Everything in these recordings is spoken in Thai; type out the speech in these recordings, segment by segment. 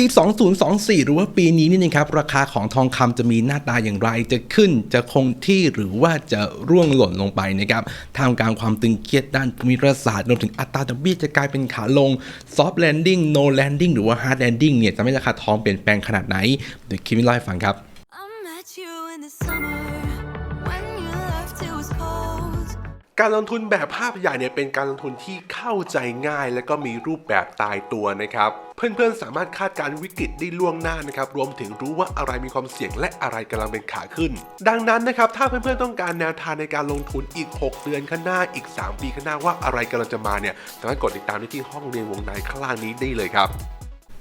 ปี 2024 หรือว่าปีนี้นี่นะครับราคาของทองคำจะมีหน้าตาอย่างไร จะขึ้นจะคงที่หรือว่าจะร่วงหล่นลงไปนะครับท่ามกลางความตึงเครียดด้านภูมิรัฐศาสตร์รวมถึงอัตราดอกเบี้ยจะกลายเป็นขาลง soft landing no landing หรือว่า hard landing เนี่ยจะไม่ราคาทองเปลี่ยนแปลงขนาดไหนเดี๋ยวคิมมิเล่าให้ฟังครับ การลงทุนแบบภาพใหญ่เนี่ยเป็นการลงทุนที่เข้าใจง่าย และก็มีรูปแบบตายตัวนะครับ เพื่อนๆสามารถคาดการวิกฤตได้ล่วงหน้านะครับรวมถึงรู้ว่าอะไรมีความเสี่ยงและอะไรกำลังเป็นขาขึ้น ดังนั้นนะครับถ้าเพื่อนๆต้องการแนวทางในการลงทุนอีก 6 เดือนข้างหน้าอีก 3 ปีข้างหน้าว่าอะไรกำลังจะมาเนี่ยสามารถกดติดตามได้ที่ห้องเรียนวงในข้างล่างนี้ได้เลยครับ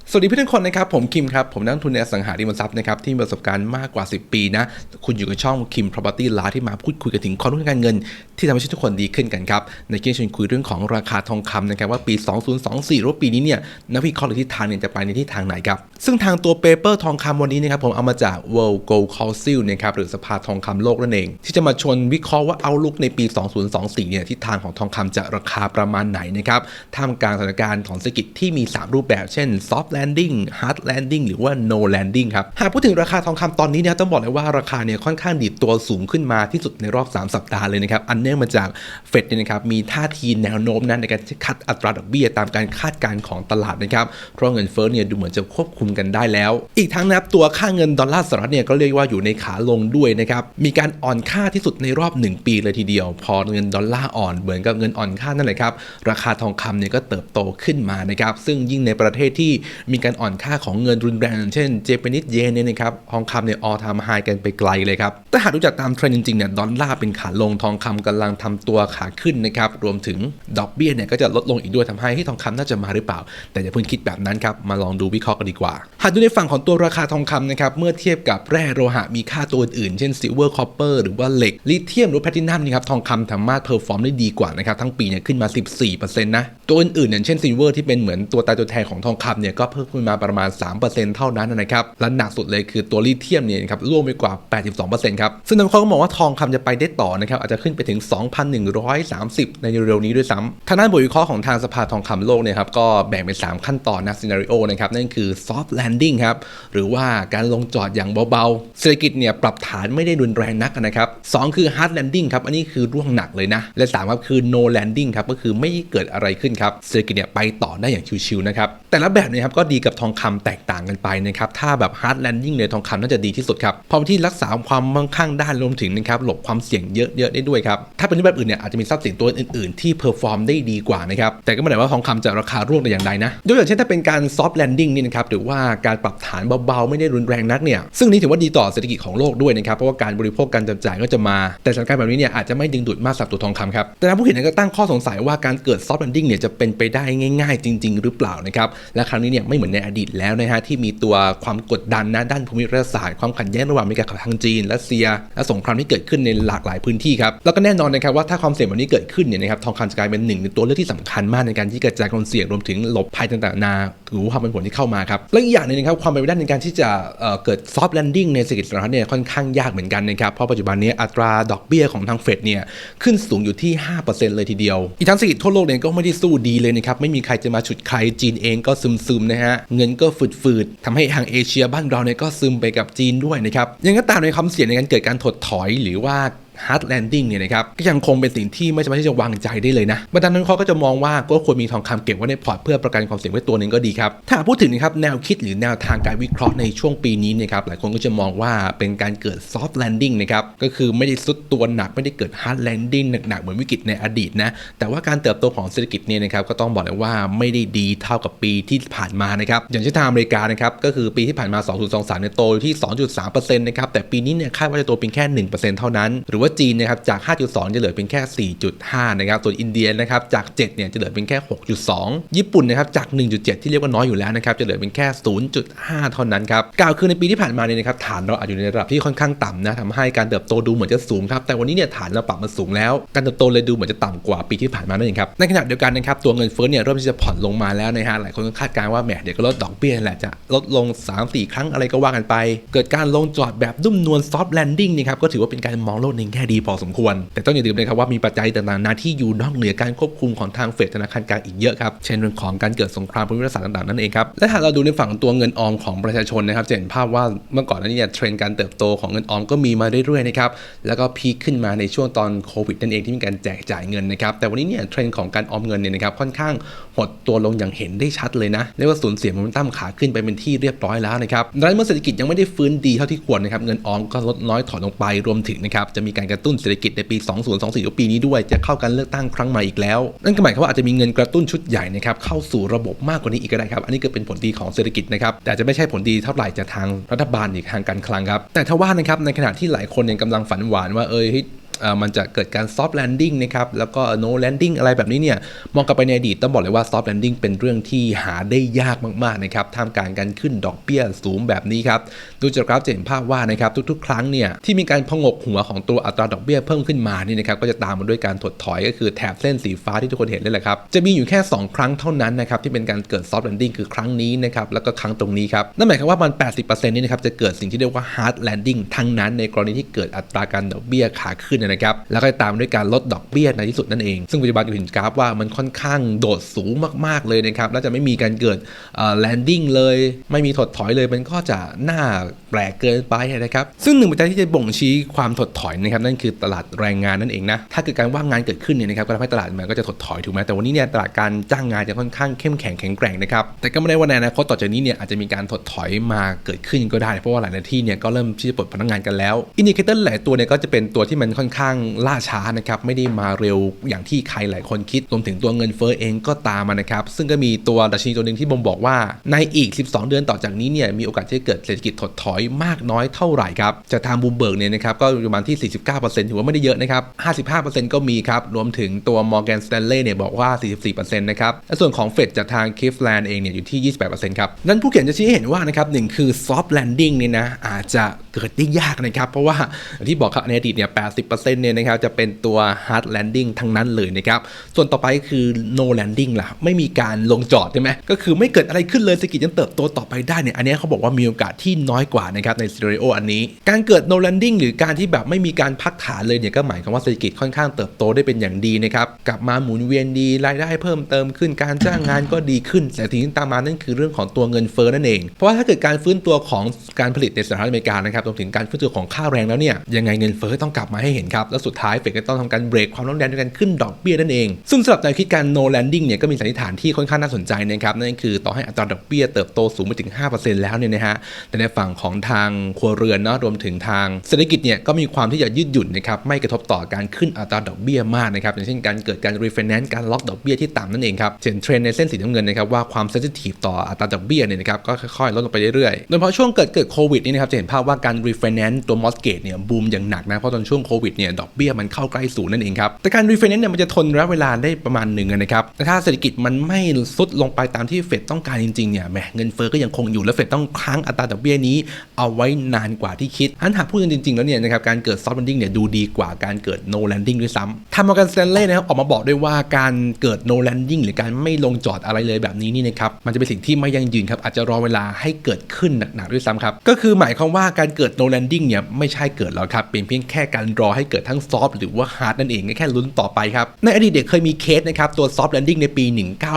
สวัสดีเพื่อนๆทุกคนนะครับผมคิมครับผมนักทุนในอสังหาริมทรัพย์นะครับที่มีประสบการณ์มากกว่า 10 ปีนะคุณอยู่กับช่องคิม property l a ที่มาพูดคุยกันถึงความรู้ทางการเงินที่ทำให้ทุกคนดีขึ้นกันครับ ในเกมชวนคุยเรื่องของราคาทองคำนะครับว่าปี 2024หรือปีนี้เนี่ยนักวิเคราะห์หรือทิศทางเนี่ยจะไปในทิศทางไหนครับ ซึ่งทางตัวเปเปอร์ทองคำวันนี้นะครับผมเอามาจาก World Gold Council นะครับหรือสภาทองคำโลกนั่นเอง ที่จะมาชวนวิเคราะห์ว่าเอาลุกในปี 2024เนี่ยทิศทางของทองคำจะราคาประมาณไหนนะครับท่ามกลางสถานการณ์ของเศรษฐกิจที่มี 3 รูปแบบ เช่น soft landing hard landing หรือว่า no landing ครับหากพูดถึงราคาทองคำตอนนี้เนี่ยต้องบอกเลยว่าราคาเนี่ยค่อนข้างดีดตัวสูงขึ้นมาที่สุดในรอบ 3 สัปดาห์เลยนะครับอันเนื่องมาจากเฟดเนี่ยนะครับมีท่าทีแนวโน้มนั้นในการคัดอัตราดอกเบี้ยตามการคาดการณ์ของตลาดนะครับเพราะเงินเฟ้อเนี่ยดูเหมือนจะควบคุมกันได้แล้ว อีกทั้งนะครับตัวค่าเงินดอลลาร์สหรัฐเนี่ยก็เรียกว่าอยู่ในขาลงด้วยนะครับมีการอ่อนค่าที่สุดในรอบ 1 ปีเลยทีเดียว พอเงินดอลลาร์อ่อนเหมือนกับเงินอ่อนค่านั่นแหละครับราคาทองคำเนี่ยก็เติบโตขึ้นมานะครับซึ่งยิ่งในประเทศที่มีการอ่อนค่าของเงินรุนแรงอย่างเช่นเจแปนิสเยนเนี่ยนะครับทองคำเนี่ยออทามไฮกันไปไกลเลยครับแต่หากดูจากตามเทรนด์จริงๆเนี่ยดอลลาร์เป็นขาลงทองคำกำลังทำตัวขาขึ้นนะครับ รวมถึงดอกเบี้ยเนี่ยก็จะลดลงอีกด้วยทำให้ที่ทองคำน่าจะมาหรือเปล่า แต่อย่าเพิ่งคิดแบบนั้นครับ มาลองดูวิเคราะห์กันดีกว่า หากดูในฝั่งของตัวราคาทองคำนะครับ เมื่อเทียบกับแร่โลหะมีค่าตัวอื่นๆเช่นซิลเวอร์คอปเปอร์หรือว่าเหล็กลิเธียมหรือแพลตินัมนี่ครับทองคำสามารถเพอร์ฟอร์มได้ดีกว่านะครับทั้งปีเนี่ยขึ้นมา 14%นะตัวอื่นๆอย่างเช่นซิลเวอร์ที่เป็นเหมือนตัวตายตัวแทนของทองคำเนี่ยก็เพิ่มขึ้นมาประมาณ 3%เท่านั้นนะครับและหนักสุดเลยคือตัวลิเธียมเนี่ยครับร่วมไปกว่า 82%ครับซึ่งนักวิเคราะห์ก็มองว่าทองคำจะไปได้ต่อนะครับอาจจะขึ้นไปถึง2,130 ในเร็วๆนี้ด้วยซ้ำทางด้านบทวิเคราะห์ของทางสภาทองคำโลกเนี่ยครับก็แบ่งเป็น 3 ขั้นตอนนะซีนารีโอนะครับนั่นคือ soft landing ครับหรือว่าการลงจอดอย่างเบาๆเศรษฐกิจเนี่ยปรับฐานไม่ได้รุนแรงนักนะครับสองคือ hard landing ครับอันนี้คือร่วงหนักเลยนะ และ3ครับคือ no landing ครับก็คือไม่เกิดอะไรขึ้นครับเศรษฐกิจเนี่ยไปต่อได้อย่างชิวๆนะครับแต่ละแบบเนยครับก็ดีกับทองคำแตกต่างกันไปนะครับถ้าแบบ hard landing เนี่ยทองคำน่าจะดีที่สุดครับเพราะที่รักษาความมั่งคั่งด้านรวมถึงนะครับหลบความเสี่ยงเยอะๆได้ด้วยครับถ้าเป็นรูปแบบอื่นเนี่ยอาจจะมีทรัพย์สินตัวอื่นๆ ที่เพอร์ฟอร์มได้ดีกว่านะครับแต่ก็ไม่ได้ว่าทองคำจะราคาร่วงแต่อย่างใดนะยกอย่างเช่นถ้าเป็นการ soft landing นี่นะครับหรือว่าการปรับฐานเบาๆไม่ได้รุนแรงนักเนี่ยซึ่งนี่ถือว่าดีต่อเศรษฐกิจของโลกด้วยนะครับเพราะว่าการบริโภคการจับจ่ายก็จะมา แต่สถานการณ์แบบนี้เนี่ยอาจจะไม่ดึงดูดมากสำหรับตัวทองคำครับแต่นักผู้เขียนก็ตั้งข้อสงสัยว่าการเกิด soft landing เนี่ยจะเป็นไปได้ง่ายๆ จริง ๆ หรือเปล่านะครับและครั้งนี้เนี่ยไม่เหมือนในอดีตแล้วนะฮะที่มีตัวความกดดันนะด้านภูมิรัฐศาสตร์ความขัดแย้งระหว่างอเมริกากับทางจีนรัสเซีย และสงครามที่เกิดขึ้นในหลากหลายพื้นที่ครับแล้วก็แน่นอนนะครับว่าถ้าความเสี่ยงแบบนี้เกิดขึ้นเนี่ยนะครับทองคำจะกลายเป็นหนึ่งในตัวเลือกที่สำคัญมากในการที่กระจายความเสี่ยงรวมถึงหลบภัยต่างๆนาหรือความเป็นผลที่เข้ามาครับและอีกอย่างหนึงนะครับความเป็นไปได้ในการที่จะเเกิด soft landing ในเศรษฐกิจสหรัฐเนี่ยค่อนข้างยากเหมือนกันนะครับเพราะปัจจุบันนี้อัตราดอกเบี้ยของทางเฟดเนี่ยขึ้นสูงอยู่ที่ 5%เลยทีเดียว อีกทั้งเศรษฐกิจทั่วโลกเนี่ยก็ไม่ได้สู้ดีเลยนะครับไม่มีใครจะมาฉุดใครจีนเองก็ซึมๆนะฮะเงินก็ฝืดๆทำให้ทางเอเชียบ้านเราเนี่ยก็ซึมไปกับจีนด้วยนะครับยังก็ตามในความเสี่ยงในการเกิดการถดถอยหรือว่า hard landing เนี่ยนะครับก็ยังคงเป็นสิ่งที่ไม่สามารถที่จะวางใจได้เลยนะบรรดานักวิเคราะห์ก็จะมองว่าก็ควรมีทองคำเก็บไว้ในพอร์ตเพื่อประกันความเสี่ยงไว้ตัวหนึ่งก็ดีครับถ้าพูดถึงนะครับแนวคิดหรือแนวทางการวิเคราะห์ในช่วงปีนี้นะครับหลายคนก็จะมองว่าเป็นการเกิด soft landing นะครับก็คือไม่ได้ซุดตัวหนักไม่ได้เกิด hard landing หนักๆเหมือนวิกฤตในอดีตนะแต่ว่าการเติบโตของเศรษฐกิจเนี่ยนะครับก็ต้องบอกเลยว่าไม่ได้ดีเท่ากับปีที่ผ่านมานะครับอย่างเช่นทางอเมริกานะครับก็คือปีที่ผ่านมา 2023เนี่ยโตที่ 2.3%นะครับแต่ปีนี้เนี่ยคาดว่าจะโตเพียงแค่ 1%เท่านั้น หรือว่าจีนนะครับจาก 5.2 จะเหลือเพียงแค่ 4.5 นะครับ ส่วนอินเดียนะครับจาก 7 เนี่ยจะเหลือเพียงแค่ 6.2 ญี่ปุ่นนะครับจาก 1.7 ที่เรียกว่าน้อยอยู่แล้วนะครับจะเหลือเพียงแค่ 0.5 เท่านั้นครับกล่าวคือในปีที่ผ่านมาเนี่ยนะครับฐานเราอาจอยู่ในระดับที่ค่อนข้างต่ำนะทำให้การเติบโตดูเหมือนจะสูงครับแต่วันนี้เนี่ยฐานเราปรับมาสูงแล้ว การเติบโตเลยดูเหมือนจะต่ำกว่าปีที่ผ่านมานั่นเองครับในขณะเดียวกันนะครับตัวเงินเฟ้อเนี่ยเริ่มที่จะผ่อนลงมาแล้วนะฮะหลายคนก็คาดการณ์ว่าแหมเดี๋ยวก็ลดดอกเบี้ยแหละจะลดลง 3-4 ครั้งอะไรก็ว่ากันไป เกิดการลงจอดแบบนุ่มนวล soft landing นี่ครับก็ถือว่าเป็นการมองโลกในแง่ดีพอสมควร แต่ต้องอย่าลืมนะครับว่ามีปัจจัยต่างๆนานาที่อยู่นอกเหนือการควบคุมของทางเฟดธนาคารกลางอีกเยอะครับ เช่นเรื่องของการเกิดสงครามภูมิรัฐศาสตร์ต่างๆนั่นเองครับ และหากเราดูในฝั่งตัวเงินออมของประชาชนนะครับจะเห็นภาพว่าเมื่อก่อนนั้นเนี่ยเทรนด์การเติบโตของเงินออมก็มีมาเรื่อยๆนะครับ แล้วก็พีคขึ้นมาในช่วงตอนโควิดนั่นเองที่มีการแจกจ่ายเงินนะครับ แต่วันนี้เนี่ยเทรนด์ของการออมเงินเนี่ยนะครับค่อนข้างหดตัวลงอย่างเห็นได้ชัดเลยนะเรียกว่าสูญเสียโมเมนตัมขาขึ้นไปเป็นที่เรียบร้อยแล้วนะครับดังนั้นเมื่อเศรษฐกิจยังไม่ได้ฟื้นดีเท่าที่ควรนะครับเงินออมก็ลดน้อยถอนลงไปรวมถึงนะครับจะมีการกระตุ้นเศรษฐกิจในปี 2024ก็ปีนี้ด้วยจะเข้าการเลือกตั้งครั้งใหม่อีกแล้ว นั่นก็หมายความว่าอาจจะมีเงินกระตุ้นชุดใหญ่นะครับเข้าสู่ระบบมากกว่านี้อีกก็ได้ครับ อันนี้ก็เป็นผลดีของเศรษฐกิจนะครับแต่จะไม่ใช่ผลดีเท่าไหร่จากทางรัฐบาลอีกทางการคลังครับแต่ถ้าว่านะครับในขณะที่หลายคนยังกำลังฝันหวานว่าเออ มันจะเกิดการ soft landing นะครับแล้วก็ no landing อะไรแบบนี้เนี่ยมองกลับไปในอดีตต้องบอกเลยว่า soft landing เป็นเรื่องที่หาได้ยากมากๆนะครับท่ามกลางการขึ้นดอกเบี้ยสูงแบบนี้ครับดูจากกราฟจะเห็นภาพว่านะครับทุกๆ ครั้งเนี่ยที่มีการพงกหัวของตัวอัตราดอกเบี้ยเพิ่มขึ้นมานี่นะครับก็จะตามมาด้วยการถดถอยก็คือแถบเส้นสีฟ้าที่ทุกคนเห็นเลยแหละครับจะมีอยู่แค่ 2 ครั้งเท่านั้นนะครับที่เป็นการเกิด soft landing คือครั้งนี้นะครับแล้วก็ครั้งตรงนี้ครับนั่นหมายความว่ามัน 80%นี่นะครับจะเกิดสิ่งที่เรียกว่า hard landing ทั้งนั้นในกรณีที่เกิดอัตราการดอกเบี้ยขาขึ้นนะครับแล้วก็ตามด้วยการลดดอกเบี้ยในที่สุดนั่นเอง ซึ่งปัจจุบันอยู่เห็นกราฟว่ามันค่อนข้างโดดสูงมากๆเลยนะครับและจะไม่มีการเกิดเอ่อ landing เลย ไม่มีถดถอยเลยมันก็จะน่าแปลกเกินไปนะครับซึ่งหนึ่งปัจจัยที่จะบ่งชี้ความถดถอยนะครับนั่นคือตลาดแรงงานนั่นเองนะถ้าเกิดการว่างงานเกิดขึ้นเนี่ยนะครับก็ทำให้ตลาดมันก็จะถดถอยถูกไหมแต่วันนี้เนี่ยตลาดการจ้างงานจะค่อนข้างเข้มแข็งแข็งแกร่งนะครับแต่ก็ไม่ได้ว่าในอนาคตต่อจากนี้เนี่ยอาจจะมีการถดถอยมาเกิดขึ้นก็ได้ เพราะว่าหลายที่เนี่ยก็เริ่มที่จะปลดพนักงานกันแล้วอินดิเคเตอร์หลายตัวเนี่ยก็จะเป็นตัวที่มันค่อนข้างล่าช้านะครับไม่ได้มาเร็วอย่างที่ใครหลายคนคิดรวมถึงตัวเงินเฟ้อเองก็ตามมานะครับซึ่งก็มีตัวดัชนีตัวหนึ่งที่บ่งบอกว่า ในอีก 12 เดือนต่อจากนี้เนี่ยมีโอกาสที่จะเกิดเศรษฐกิจถดถอยมากน้อยเท่าไหร่ครับจากทางบูมเบิร์กเนี่ยนะครับก็อยู่ประมาณที่ 49%ถือว่าไม่ได้เยอะนะครับ 55%ก็มีครับรวมถึงตัว Morgan Stanley เนี่ยบอกว่า 44%นะครับและส่วนของเฟดจากทาง Cleveland เองเนี่ยอยู่ที่ 28%ครับนั้นผู้เขียนจะชี้ให้เห็นว่านะครับหนึ่งคือ soft landing เนี่ยนะอาจจะเกิดได้ยากนะครับเพราะว่าอย่างที่บอกครับในอดีตเนี่ย 80%เนี่ยนะครับจะเป็นตัว hard landing ทั้งนั้นเลยนะครับ ส่วนต่อไปคือ no landing ล่ะ ไม่มีการลงจอดใช่ไหมก็คือไม่เกิดอะไรขึ้นเลยเศรษฐกิจยังเติบโตต่อไปได้เนี่ยอันนี้เขาบอกว่ามีโอกาสที่น้อยกว่านะครับในซีเรียโออันนี้ การเกิด no landing หรือการที่แบบไม่มีการพักฐานเลยเนี่ยก็หมายความว่าเศรษฐกิจค่อนข้างเติบโตได้เป็นอย่างดีนะครับกลับมาหมุนเวียนดีรายได้เพิ่มเติมขึ้นการจ้างงานก็ดีขึ้นแต่สิ่งที่ตามมานั่นคือเรื่องของตัวเงินเฟ้อนั่นเอง เพราะว่าถ้าเกิดการฟื้นตัวของการผลิตในสหรัฐอเมริกานะครับรวมถึงการฟื้นตัวของค่าแรงแล้วเนี่ยยังไงเงินเฟ้อต้องกลับมาให้เห็นครับแล้วสุดท้ายเฟดก็ต้องทำการเบรกความร้อนแรงด้วยการขึ้นดอกเบี้ยนั่นเอง ซึ่งสำหรับแนวคิดการ no landing เนี่ยก็มีสันนิษฐานที่ค่อนข้างน่าสนใจนะครับนั่นคือต่อให้อัตราดอกเบี้ยเติบโตสูงไปถึง 5%แล้วเนี่ยนะฮะแต่ในฝั่งของทางครัวเรือนเนาะรวมถึงทางเศรษฐกิจเนี่ยก็มีความที่จะยืดหยุ่นนะครับไม่กระทบต่อการขึ้นอัตราดอกเบี้ยมากนะครับอย่างเช่นการเกิดการ refinance การล็อกดอกเบี้ยที่ต่ำนั่นเองครับเห็นเทรนในเส้นสีน้ำเงินนะครับว่าความ sensitive ต่ออัตราดอกเบี้ยเนี่ยนะครับก็ค่อยๆลดลงไปเรื่อยๆโดยเฉพาะช่วงเกิดเกิดโควิดนี่นะครับจะเห็นภาพว่าการ refinance ตัว mortgage เนี่ยบูมอย่างหนักนะเพราะตอนช่วงโควิดเนี่ยดอกเบี้ยมันเข้าใกล้ศูนย์นั่นเองครับแต่การ refinance เนี่ยมันจะทนระยะเวลาได้ประมาณหนึ่งนะครับแต่ถ้าเศรษฐกิจมันไม่ซุดลงไปตามที่เฟดต้องการจริงๆเนี่ยแหมเงินเฟ้อก็ยังคงอยู่และเฟดต้องค้างอัตราดอกเบี้ยนี้เอาไว้นานกว่าที่คิดอันหากพูดกันจริงๆแล้วเนี่ยนะครับการเกิด soft landing เนี่ยดูดีกว่าการเกิด no landing ด้วยซ้ำทาง Morgan Stanley นะครับออกมาบอกด้วยว่าการเกิด no landing หรือการไม่ลงจอดอะไรเลยแบบนี้นี่นะครับมันจะเป็นสิ่งที่ไม่ยั่งยืนครับอาจจะรอเวลาให้เกิดขึ้นหนักๆด้วยซ้ำครับก็คือหมายความว่าการเกิด no landing เนี่ยไม่ใช่เกิดแล้วครับเป็นเพียงแค่การรอให้เกิดทั้งซอฟต์หรือว่าฮาร์ดนั่นเองแค่ลุ้นต่อไปครับในอดีตเด็กเคยมีเคสนะครับตัวซอฟต์แลนดิ้งในปี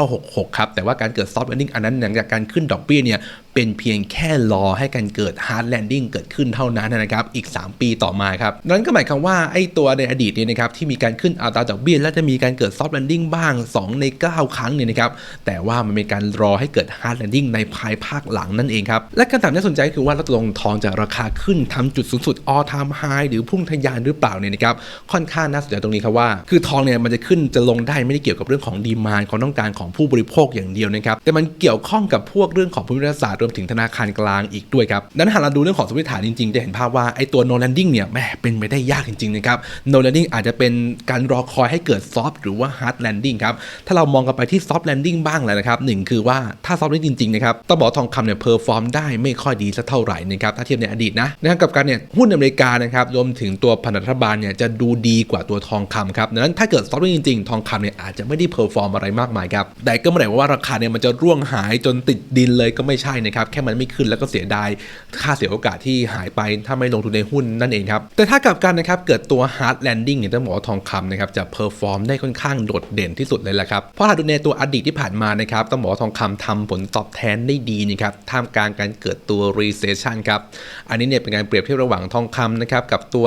1966 ครับแต่ว่าการเกิดซอฟต์แลนดิ้งอันนั้นหลังจากการขึ้นดอกเบี้ยเนี่ยเป็นเพียงแค่รอให้การเกิด hard landing เกิดขึ้นเท่านั้นนะครับ อีก 3 ปีต่อมาครับ นั้นก็หมายความว่าไอ้ตัวในอดีตเนี่ยนะครับที่มีการขึ้นอัตราดอกเบี้ยและจะมีการเกิด soft landing บ้าง 2 ใน 9 ครั้งเนี่ยนะครับ แต่ว่ามันเป็นการรอให้เกิด hard landing ในภายภาคหลังนั่นเองครับ และคำถามที่สนใจคือว่าเราตกลงทองจะราคาขึ้นทำจุดสูงสุด all time high หรือพุ่งทะยานหรือเปล่าเนี่ยนะครับ ค่อนข้างน่าสนใจตรงนี้ครับว่า คือทองเนี่ยมันจะขึ้นจะลงได้ไม่ได้เกี่ยวกับเรื่องของดีมานความต้องการของผู้บริโภคอย่างเดียวนะครับ แต่มันเกี่ยวข้องกับพวกเรื่องของภูมิรัฐศาสตร์รวมถึงธนาคารกลางอีกด้วยครับนั้นหากเราดูเรื่องของสมมติฐานจริงๆ จะเห็นภาพว่าไอ้ตัว no landing เนี่ยแม่เป็นไปได้ยากจริงๆนะครับ no landing อาจจะเป็นการรอคอยให้เกิด soft หรือว่า hard landing ครับถ้าเรามองกันไปที่ soft landing บ้างแล้วนะครับหนึ่งคือว่าถ้า soft landing จริงๆนะครับต้องบอกทองคำเนี่ย perform ได้ไม่ค่อยดีสักเท่าไหร่นะครับถ้าเทียบในอดีตนะนะครับกับการเนี่ยหุ้นอเมริกานะครับรวมถึงตัวพันธรัฐบาลเนี่ยจะดูดีกว่าตัวทองคำครับดังนั้นถ้าเกิด soft landing จริงๆ ทองคำเนี่ยอาจจะไม่ได้ perform อะไรมากมายครับแต่ก็ไม่ได้ว่าราคาเนี่ยมันจะร่วงหายจนติดดินเลยก็ไม่ใช่นะครับแค่มันไม่ขึ้นแล้วก็เสียดายค่าเสียโอกาสที่หายไปถ้าไม่ลงทุนในหุ้นนั่นเองครับแต่ถ้ากลับกันนะครับเกิดตัว hard landing เนี่ยต้องบอกว่าทองคำนะครับจะ perform ได้ค่อนข้างโดดเด่นที่สุดเลยแหละครับเพราะหากดูในตัวอดีตที่ผ่านมานะครับต้องบอกว่าทองคำทำผลตอบแทนได้ดีนะครับท่ามกลางการเกิดตัว recession ครับอันนี้เนี่ยเป็นการเปรียบเทียบระหว่างทองคำนะครับกับตัว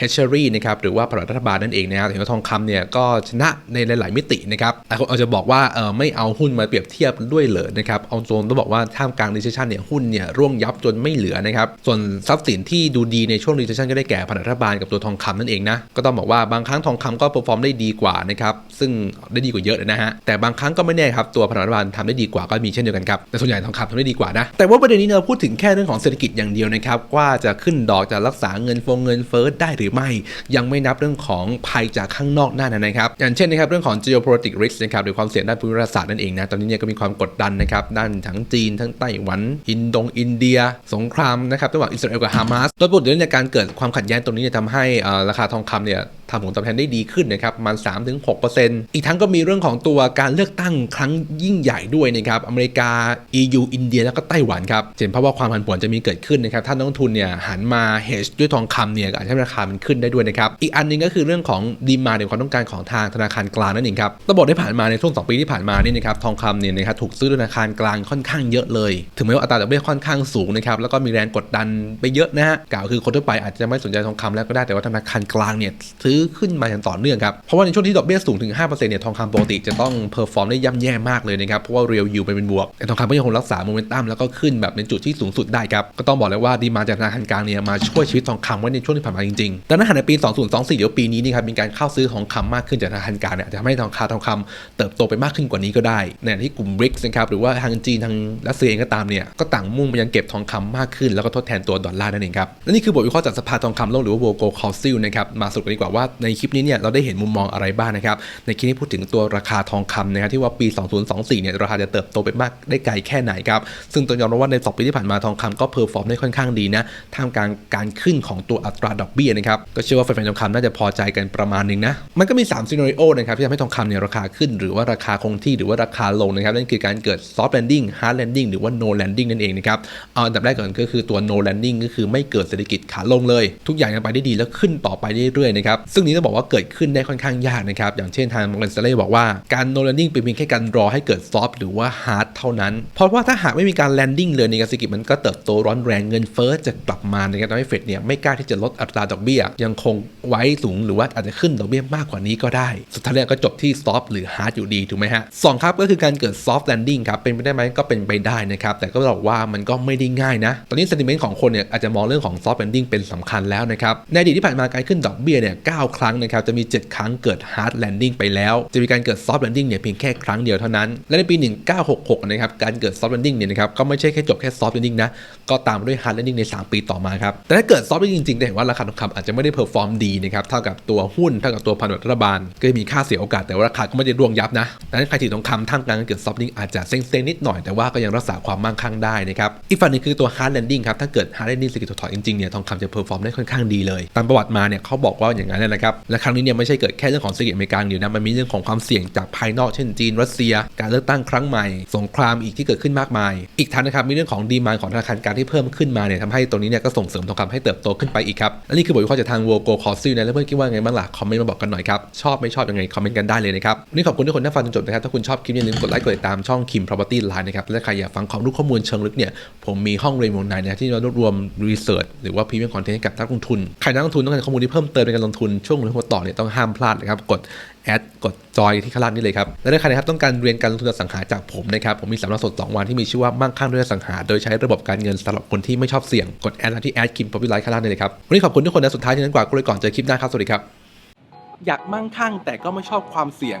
h e c h e r y นะครับหรือว่าผลิตรัฐบาลนั่นเองนะครับเห็นว่าทองคำเนี่ยก็ชนะในหลาย ๆ มิตินะครับหลายคนอาจจะบอกว่าเออไม่เอาหุ้นมาเปรียบเทียบด้วยเหรอนะครับเอาโจนต้องบอกว่าท่ามกลาง recession เนี่ยหุ้นเนี่ยร่วงยับจนไม่เหลือนะครับ ส่วนทรัพย์สินที่ดูดีในช่วง recession ก็ได้แก่ผลิตรัฐบาลกับตัวทองคำนั่นเองนะ ก็ต้องบอกว่าบางครั้งทองคำก็ perform ได้ดีกว่านะครับซึ่งได้ดีกว่าเยอะเลยนะฮะแต่บางครั้งก็ไม่แน่ครับตัวผลิตรัฐบาลทำได้ดีกว่าก็มีเช่นเดียวกันครับแต่ส่วนใหญ่ทองคำทำได้ดีกว่านะแต่ว่าประเด็นนี้เราพูดถึงแค่เรื่องของเศรษฐกิจอย่างเดียวนะครับว่าจะขึ้นดอกจะรักษาเงินฟงเงินเฟ้อได้หรือไม่ ยังไม่นับเรื่องของภัยจากข้างนอกหน้านั้นนะครับอย่างเช่นนะครับเรื่องของ geopolitical risk นะครับหรือความเสี่ยงด้านภูมิรัฐศาสตร์นั่นเองนะตอนนี้เนี่ยก็มีความกดดันนะครับด้านทั้งจีนทั้งไต้หวันอินโดงอินเดีย สงครามนะครับระหว่างอิสราเอลกับฮามาสโดยปกติแล้วในการเกิดความขัดแย้งตรงนี้เนี่ยทำให้อ่อราคาทองคำเนี่ยำผลตอบแทนได้ดีขึ้นนะครับประมาณ 3-6%อีกทั้งก็มีเรื่องของตัวการเลือกตั้งครั้งยิ่งใหญ่ด้วยนะครับอเมริกา EU อินเดียแล้วก็ไต้หวันครับเห็นเพราะว่าความผันผวนจะมีเกิดขึ้นนะครับถ้านักลงทุนเนี่ยหันมา hedge ด้วยทองคำเนี่ยอาจจะให้ราคามันขึ้นได้ด้วยนะครับอีกอันหนึงก็คือเรื่องของดีมาในความต้องการของทางธนาคารกลางนั่นเองครับต้องบอกได้ผ่านมาในช่วง 2 ปีที่ผ่านมานี่นะครับทองคำเนี่ยนะครับถูกซื้อโดยธนาคารกลางค่อนข้างเยอะเลย ถึงแม้ว่าอัตราดอกเบี้ยค่อนข้างสูงนะครับแล้วก็มีแรงกดดันไปเยอะนะฮะกล่าวคือคนทั่วไปอาจจะไม่สนใจทองคำแล้วก็ได้แต่ว่าธนาคารกลางเนี่ยซื้อขึ้นมาอย่างต่อเนื่องครับ เพราะว่าในช่วงที่ดอกเบี้ยสูงถึง 5%เนี่ยทองคำปกติจะต้องเพอร์ฟอร์มได้ย่ำแย่มากเลยนะครับ เพราะว่าเรียลยูไปเป็นบวก แต่ทองคำก็ยังคงรักษาโมเมนตัมแล้วก็ขึ้นแบบในจุดที่สูงสุดได้ครับ ก็ต้องบอกเลยว่าดีมาจากธนาคารกลางเนี่ยมาช่วยชีวิตทองคำไว้ในช่วงที่ผ่านมาจริงๆดังนั้นหากในปี 2024 เดี๋ยวปีนี้นี่ครับมีการเข้าซื้อของคำมากขึ้นจากธนาคารกลางเนี่ยจะทำให้ทองคำทองคำเติบโตไปมากขึ้นกว่านี้ก็ได้ ในที่กลุ่ม BRICS นะครับหรือว่าทางจีนทางรัสเซียเองก็ตามเนี่ยก็ต่างมุ่งไปยังเก็บทองคำมากขึ้นแล้วก็ทดแทนตัวดอลลาร์นั่นเองครับและนี่คือบทวิเคราะห์จากสภาทองคำโลกหรือว่า World Gold Council นะครับมาสรุปกันดีกว่าว่าในคลิปนี้เนี่ยเราได้เห็นมุมมองอะไรบ้างนะครับ ในคลิปนี้พูดถึงตัวราคาทองคำนะครับที่ว่าปี 2024 เนี่ยราคาจะเติบโตไปมากได้ไกลแค่ไหนครับ ซึ่งต้องยอมรับว่าในสองปีที่ผ่านมาทองคำก็เพอร์ฟอร์มได้ค่อนข้างดีนะท่ามกลางการขึ้นของตัวอัตราดอกเบี้ยนะครับก็เชื่อว่าแฟนๆทองคำน่าจะพอใจกันประมาณหนึงนะมันก็มี3ซีนาริโอนะครับที่ทำให้ทองคำเนี่ยราคาขึ้น หรือว่าราคาคงที่หรือว่าราคาลงนะครับนั่นคือการเกิด soft landing hard landing หรือว่า no landing นั่นเองนะครับเอาอันดับแรกก่อนก็คือตัว no landing ก็คือไม่เกิดเศรษฐกิจขาลงเลย ทุกอย่างยังไปได้ดีแล้วขึ้นต่อไปเรื่อยๆนะครับซึ่งนี้ต้องบอกว่าเกิดขึ้นได้ค่อนข้างยากนะครับ อย่างเช่นทางมอร์แกนสเล่บอกว่าการ no landing เป็นเพียงแค่การรอให้เกิด soft หรือว่า hard เท่านั้น เพราะว่าถ้าหากไม่มีการ landing เลยในกรเศรษฐกิจมันก็เติบโตร้อนแรงเงินเฟ้อจะกลับมานะครับทำให้เฟดเนี่ยไม่กล้าที่จะลดอัตราดอกเบี้ย ยังคงไว้สูงหรือว่าอาจจะขึ้นดอกเบี้ยมากกว่านี้ก็ได้ สุดท้ายก็จบที่ soft หรือ hard อยู่ดีถูกไหมฮะสองครับก็คือการเกิด soft landing ครับเป็นไปได้ไหมก็เป็นไปได้นะครับแต่ก็บอกว่ามันก็ไม่ได้ง่ายนะ ตอนนี้ sentiment ของคนเนี่ยอาจจะมองเรื่องของ soft landing เป็นสำคัญแล้วนะครับในอดีตที่ผ่านมาการขึ้นดอกเบี้ยเนี่ยเครั้งนะครับจะมี 7 ครั้งเกิด hard landing ไปแล้ว จะมีการเกิด soft landing เนี่ยเพียงแค่ครั้งเดียวเท่านั้น และในปี 1966 นะครับการเกิด soft landing เนี่ยนะครับก็ไม่ใช่แค่จบแค่ soft landing นะก็ตามด้วย hard landing ใน 3 ปีต่อมาครับ แต่ถ้าเกิด soft landing จริงๆจะเห็นว่าราคาทองคำอาจจะไม่ได้ perform ดีนะครับเท่ากับตัวหุ้นเท่ากับตัวพันธบัตรรัฐบาล ก็มีค่าเสียโอกาสแต่ว่าราคาก็ไม่ได้ร่วงยับนะดังนั้นใครถือทองคำท่ามกลางการเกิด soft landing อาจจะเซ็งๆนิดหน่อยแต่ว่าก็ยังรักษาความมั่งคั่งได้นะครับอีกฝั่งนึงคือตัว hard landing ครับถ้าเกิด hard landing เศรษฐกิจถดถอยจริงๆเนี่ยทองคำจะ perform ได้ค่อนข้างดีเลย ตามประวัติมาเนี่ยเขาบอกว่าอย่างนั้นนะครับและครั้งนี้เนี่ยไม่ใช่เกิดแค่เรื่องของเศรษฐกิจอเมริกาเดียวนะมันมีเรื่องของความเสี่ยงจากภายนอกเช่นจีนรัสเซีย การเลือกตั้งครั้งใหม่ สงครามอีกที่เกิดขึ้นมากมาย อีกทั้งนะครับมีเรื่องของดีมานของธนาคารกางที่เพิ่มขึ้นมาเนี่ยทำให้ตัวนี้เนี่ยก็ส่งเสริมทองคำให้เติบโตขึ้นไปอีกครับและนี่คือบทวิเคราะห์จากทาง World Gold Council นะแล้วเพื่อนคิดว่าไงบ้างล่ะคอมเมนต์มาบอกกันหน่อยครับชอบไม่ชอบยังไงคอมเมนต์กันได้เลยนะครับวันนี่ขอบคุณทุกคนที่ฟังจนจบนะครับถ้าคุณชอบคลิปอย่าลืมกดไลค์กดติดตามช่อง Kim Property Line นะครับและใครอยากฟังความรู้ข้อมูลเชิงลึกเนี่ยผมมีห้องเรียนวงในนะที่รวบรวมรีเสิร์ชหรือว่าพรีเมียมคอนเทนต์ให้กับนักลงทุนใครนักลงทุนต้องการข้อมูลที่เพิ่มเติมในการลงทุนช่วงลงหัวต่อเนี่ยต้องห้ามพลาดเลยครับ กดแอดกดจอยที่ข้างล่างนี่เลยครับ และถ้าใครนะครับต้องการเรียนการลงทุนสังหาจากผมนะครับผมมีสัมมนาสด 2 วันที่มีชื่อว่ามั่งคั่งด้วยสังหา โดยใช้ระบบการเงินสำหรับคนที่ไม่ชอบเสี่ยง กดแอดที่แอดคิมป๊อปปี้ไลท์ข้างล่างนี่เลยครับ วันนี้ขอบคุณทุกคนนะสุดท้ายที่นั้นกว่าก็เลยก่อนเจอคลิปหน้าครับสวัสดีครับอยากมั่งคั่งแต่ก็ไม่ชอบความเสี่ยง